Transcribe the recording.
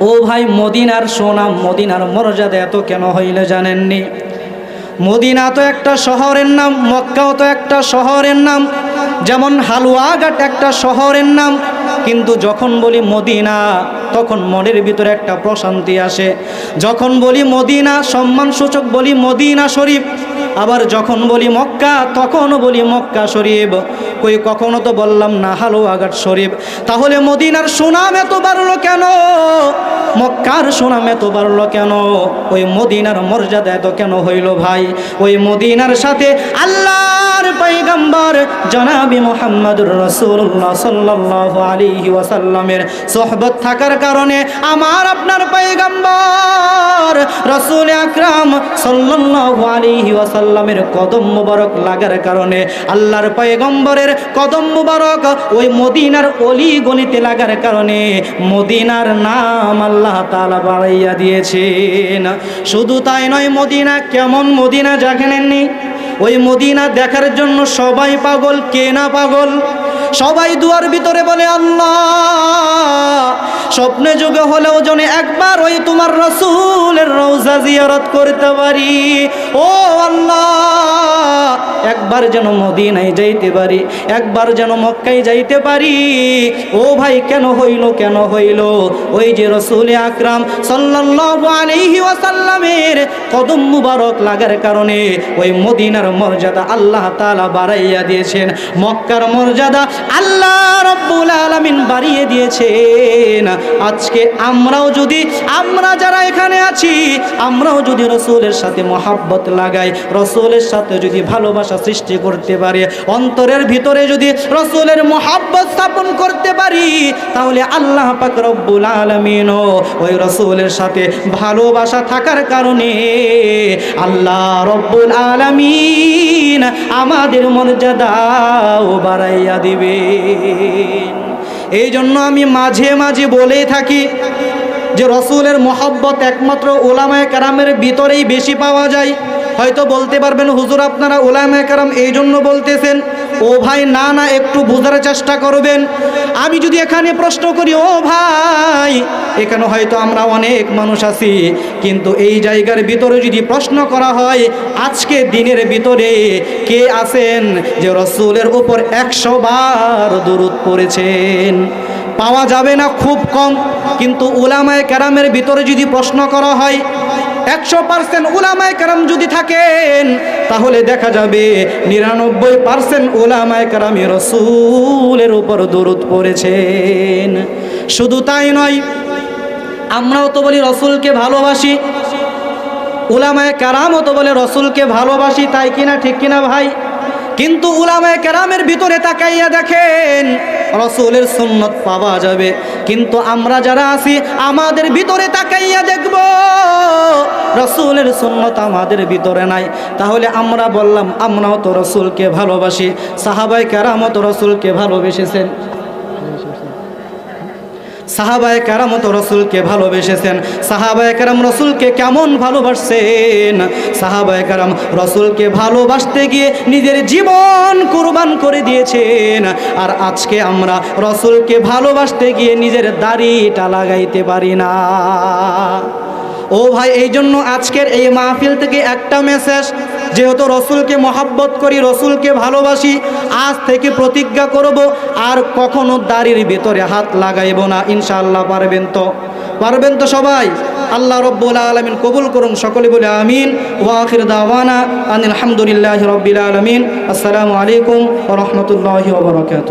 ও ভাই, মদিনার সোনাম, মদিনার মর্যাদা এত কেন হইলে জানেননি? মদিনা তো একটা শহরের নাম, মক্কাও তো একটা শহরের নাম, যেমন হালুয়াঘাট একটা শহরের নাম, কিন্তু যখন বলি মদিনা, তখন মনের ভিতরে একটা প্রশান্তি আসে। যখন বলি মদিনা, সম্মানসূচক বলি মদিনা শরীফ, আবার যখন বলি মক্কা, তখনও বলি মক্কা শরীফ। কই, কখনো তো বললাম না হালুয়াঘাট শরীফ। তাহলে মদিনার সুনাম এত বাড়লো কেন? মক্কার সুনাম এত বাড়লো কেন? ওই মদিনার মর্যাদা এত কেন হইল ভাই? ওই মদিনার সাথে আল্লাহর পৈগম্বর জনাবি মোহাম্মদুর রসুল্লাহ সাল্লাহ আলিহি ওয়াসাল্লামের সোহবত থাকার কারণে আমার আপনার পৈগম্বর রসুল আকরাম আলিহি ওয়াসাল্লামের কদম মুবারক লাগার কারণে আল্লাহর পৈগম্বরের কদম মুবারক ওই মদিনার অলি গলিতে লাগার কারণে মদিনার নাম আল্লাহ তালা বাড়াইয়া দিয়েছেন। শুধু তাই নয়, মদিনা কেমন মদিনা জানেননি? ওই মদিনা দেখার জন্য সবাই পাগল, কে না পাগল? সবাই দুয়ার ভিতরে বলে, আল্লাহ, স্বপ্নে যুগে হলেও জনে একবার ওই তোমার রসুলের রৌজা জিয়ারত করতে পারি, ও আল্লাহ, একবার যেন মদিনায় যাইতে পারি, একবার যেন মক্কায় যাইতে পারি, ও ভাই, কেন হইল কেন হইল? ওই যে রসুল আকরাম সাল্লাল্লাহু আলাইহি ওয়াসাল্লামের কদম মুবারক লাগার কারণে ওই মদিনার মর্যাদা আল্লাহ তাআলা বাড়াইয়া দিয়েছেন। মক্কার মর্যাদা আল্লাহ রব্বুল দিয়েছেন আজকে আমরাও যদি, আমরা যারা এখানে আছি, আমরাও যদি রসুলের সাথে মহাব্বত লাগাই, রসুলের সাথে যদি ভালোবাসা সৃষ্টি করতে পারি, অন্তরের ভিতরে যদি রসুলের মহাব্বত স্থাপন করতে পারি, তাহলে আল্লাহ পাক রব্বুল ওই রসুলের সাথে ভালোবাসা থাকার কারণে আল্লাহ রব্বুল আলমিন আমাদের মর্যাদাও বাড়াইয়া দিবেন। এই জন্য আমি মাঝে মাঝে বলেই থাকি যে রসুলের মহব্বত একমাত্র ওলামায় কারামের ভিতরেই বেশি পাওয়া যায়। হয়তো বলতে পারবেন, হুজুর, আপনারা ওলামায় কারাম এই জন্য বলতেছেন, ও ভাই, না না, একটু বোঝার চেষ্টা করবেন। আমি যদি এখানে প্রশ্ন করি, ও ভাই, এখানে হয়তো আমরা অনেক মানুষ আছি, কিন্তু এই জায়গার ভিতরে যদি প্রশ্ন করা হয়, আজকে দিনের ভিতরে কে আছেন যে রসুলের উপর একশো বার দূরত পড়েছেন? পাওয়া যাবে না খুব কম, কিন্তু উলামায় ক্যারামের ভিতরে যদি প্রশ্ন করা হয় একশো পার্সেন্ট ওলামায় কারাম যদি থাকেন, তাহলে দেখা যাবে নিরানব্বই পার্সেন্ট ওলামায় কারামে রসুলের উপর দরুদ পড়েছেন। শুধু তাই নয়, আমরাও তো বলি রসুলকে ভালোবাসি ওলামায় কারামও তো বলে রসুলকে ভালোবাসি, তাই কিনা ঠিক কিনা ভাই? কিন্তু উলামায় কেরামের ভিতরে তাকাইয়া দেখেন, রসুলের সুন্নত পাওয়া যাবে। কিন্তু আমরা যারা আছি, আমাদের ভিতরে তাকাইয়া দেখব, রসুলের সুন্নত আমাদের ভিতরে নাই। তাহলে আমরা বললাম, আমরাও তো রসুলকে ভালোবাসি সাহাবাই কেরামত রসুলকে ভালোবেসেছেন। সাহাবায় কারাম তো রসুলকে ভালোবেসেছেন। সাহাবায় কারাম রসুলকে কেমন ভালোবাসছেন? সাহাবায় কারাম রসুলকে ভালোবাসতে গিয়ে নিজের জীবন কুরবান করে দিয়েছেন। আর আজকে আমরা রসুলকে ভালোবাসতে গিয়ে নিজের দাড়িটা লাগাইতে পারি না। ও ভাই এই জন্য আজকের এই মাহফিল থেকে একটা মেসেজ যেহেতু রসুলকে মহাব্বত করি, রসুলকে ভালোবাসি, আজ থেকে প্রতিজ্ঞা করব, আর কখনো দাড়ির ভেতরে হাত লাগাইব না। ইনশাআল্লাহ পারবেন তো? পারবেন তো সবাই? আল্লাহ রব্বুল আলমিন কবুল করুন, সকলে বলে আমিন। ওয়াখির দাওয়ানা আনিল আলহামদুলিল্লাহ রব্বিল আলমিন। আসসালামু আলাইকুম রহমতুল্লাহ ওবরাকাত